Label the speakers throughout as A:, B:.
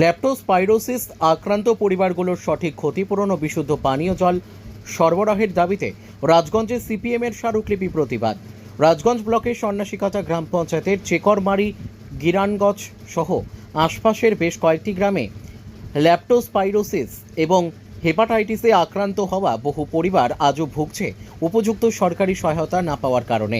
A: ল্যাপটোস্পাইরোসিস আক্রান্ত পরিবারগুলোর সঠিক ক্ষতিপূরণ ও বিশুদ্ধ পানীয় জল সরবরাহের দাবিতে রাজগঞ্জে সিপিএমের স্মারকলিপি প্রতিবাদ। রাজগঞ্জ ব্লকের সন্ন্যাসীকাটা গ্রাম পঞ্চায়েতের চেকরমারি, গিরানগঞ্জ সহ আশপাশের বেশ কয়েকটি গ্রামে ল্যাপটোস্পাইরোসিস এবং হেপাটাইটিসে আক্রান্ত হওয়া বহু পরিবার আজও ভুগছে উপযুক্ত সরকারি সহায়তা না পাওয়ার কারণে।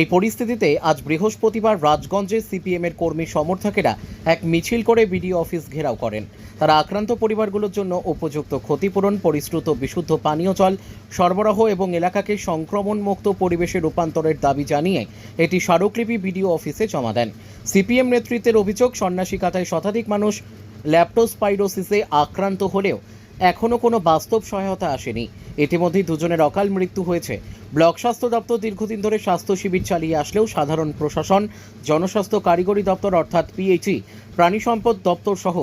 A: এই পরিস্থিতিতে আজ বৃহস্পতিবার রাজগঞ্জে সিপিএমের কর্মী সমর্থকেরা এক মিছিল করে বিডিও অফিস ঘেরাও করেন। তারা আক্রান্ত পরিবারগুলোর জন্য উপযুক্ত ক্ষতিপূরণ, পরিশ্রুত বিশুদ্ধ পানীয় জল, সরবরাহ এবং এলাকাকে সংক্রমণমুক্ত পরিবেশে রূপান্তরের দাবি জানিয়ে এটি স্মারকলিপি বিডিও অফিসে জমা দেন। সিপিএম নেতৃত্বের অভিযোগ সন্ন্যাসীকাতায় শতাধিক মানুষ ল্যাপটোস্পাইরোসিসে আক্রান্ত হলেও এখনও কোনো বাস্তব সহায়তা আসেনি। ইতিমধ্যেই দুজনের অকাল মৃত্যু হয়েছে। ব্লক স্বাস্থ্য দপ্তর দীর্ঘদিন ধরে স্বাস্থ্য শিবির চালিয়ে আসলেও সাধারণ প্রশাসন, জনস্বাস্থ্য কারিগরি দপ্তর অর্থাৎ পিএইচই, প্রাণী সম্পদ দপ্তর সহ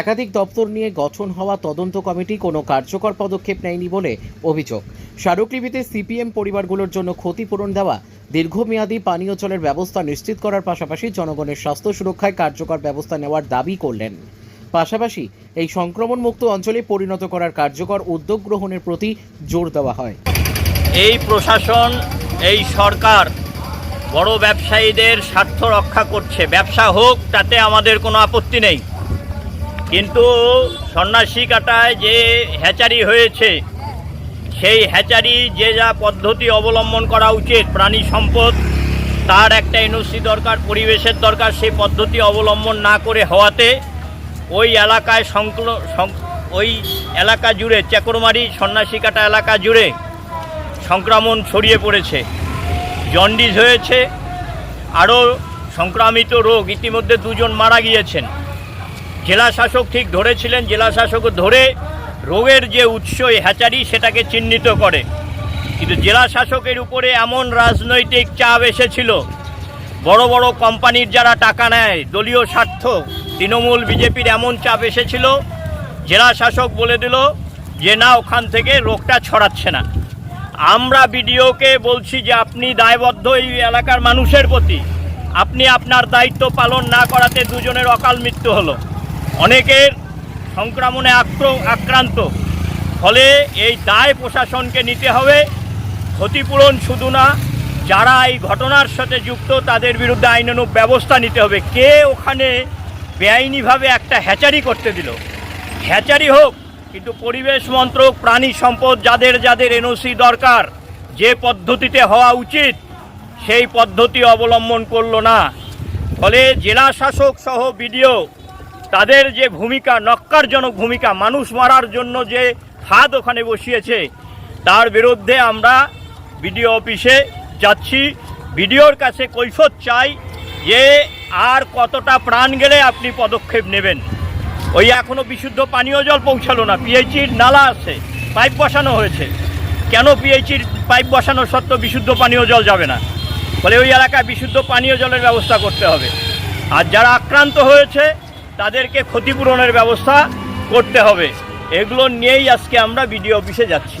A: একাধিক দপ্তর নিয়ে গঠন হওয়া তদন্ত কমিটি কোনো কার্যকর পদক্ষেপ নেয়নি বলে অভিযোগ। স্মারকলিপিতে সিপিএম পরিবারগুলোর জন্য ক্ষতিপূরণ দেওয়া, দীর্ঘমেয়াদী পানীয় জলের ব্যবস্থা নিশ্চিত করার পাশাপাশি জনগণের স্বাস্থ্য সুরক্ষায় কার্যকর ব্যবস্থা নেওয়ার দাবি করলেন। পাশাপাশি এই সংক্রমণমুক্ত অঞ্চলে পরিণত করার কার্যকর উদ্যোগ গ্রহণের প্রতি জোর দেওয়া হয়।
B: এই প্রশাসন, এই সরকার বড় ব্যবসায়ীদের স্বার্থ রক্ষা করছে। ব্যবসা হোক, তাতে আমাদের কোনো আপত্তি নেই। কিন্তু সন্ন্যাসী কাটায় যে হ্যাচারি হয়েছে, সেই হ্যাচারি, যে যা পদ্ধতি অবলম্বন করা উচিত, প্রাণী সম্পদ, তার একটা এনওসি দরকার, পরিবেশের দরকার, সেই পদ্ধতি অবলম্বন না করে হওয়াতে ওই এলাকায় সংক্র সং- ওই এলাকা জুড়ে, চেকরমারি, সন্ন্যাসীকাটা এলাকা জুড়ে সংক্রমণ ছড়িয়ে পড়েছে। জন্ডিস হয়েছে, আরও সংক্রামিত রোগ, ইতিমধ্যে দুজন মারা গিয়েছেন। জেলা শাসক ঠিক ধরেছিলেন জেলা শাসক ধরে রোগের যে উৎস হ্যাচারি সেটাকে চিহ্নিত করে। কিন্তু জেলা শাসকের উপরে এমন রাজনৈতিক চাপ এসেছিল, বড় বড় কোম্পানির যারা টাকা নেয়, দলীয় স্বার্থ তৃণমূল বিজেপির এমন চাপ এসেছিল, জেলা শাসক বলে দিল যে না, ওখান থেকে রোগটা ছড়াচ্ছে না। আমরা বিডিওকে বলছি যে আপনি দায়বদ্ধ এই এলাকার মানুষের প্রতি। আপনি আপনার দায়িত্ব পালন না করাতে দুজনের অকাল মৃত্যু হলো। অনেকের সংক্রমণে আক্র- আক্রান্ত। ফলে এই দায় প্রশাসনকে নিতে হবে। ক্ষতিপূরণ শুধু না, যারা এই ঘটনার সাথে যুক্ত তাদের বিরুদ্ধে আইনানুগ ব্যবস্থা নিতে হবে। কে ওখানে বেআইনিভাবে একটা হ্যাচারি করতে দিল। হ্যাচারি হোক, কিন্তু পরিবেশ মন্ত্রক, প্রাণী সম্পদ, যাদের যাদের এনওসি দরকার, যে পদ্ধতিতে হওয়া উচিত, সেই পদ্ধতি অবলম্বন করল না। ফলে জেলা শাসক সহ বিডিও, তাদের যে ভূমিকা, নক্কারজনক ভূমিকা, মানুষ মারার জন্য যে হাত ওখানে বসিয়েছে, তার বিরুদ্ধে আমরা বিডিও অফিসে যাচ্ছি। বিডিওর কাছে কৈফত চাই যে আর কতটা প্রাণ গেলে আপনি পদক্ষেপ নেবেন? ওই এখনও বিশুদ্ধ পানীয় জল পৌঁছালো না পিএইচির নালা আছে, পাইপ বসানো হয়েছে। কেন পিএইচির পাইপ বসানো সত্ত্বেও বিশুদ্ধ পানীয় জল যাবে না? ফলে ওই এলাকায় বিশুদ্ধ পানীয় জলের ব্যবস্থা করতে হবে। আর যারা আক্রান্ত হয়েছে, তাদেরকে ক্ষতিপূরণের ব্যবস্থা করতে হবে। এগুলো নিয়েই আজকে আমরা বিডিও অফিসে যাচ্ছি।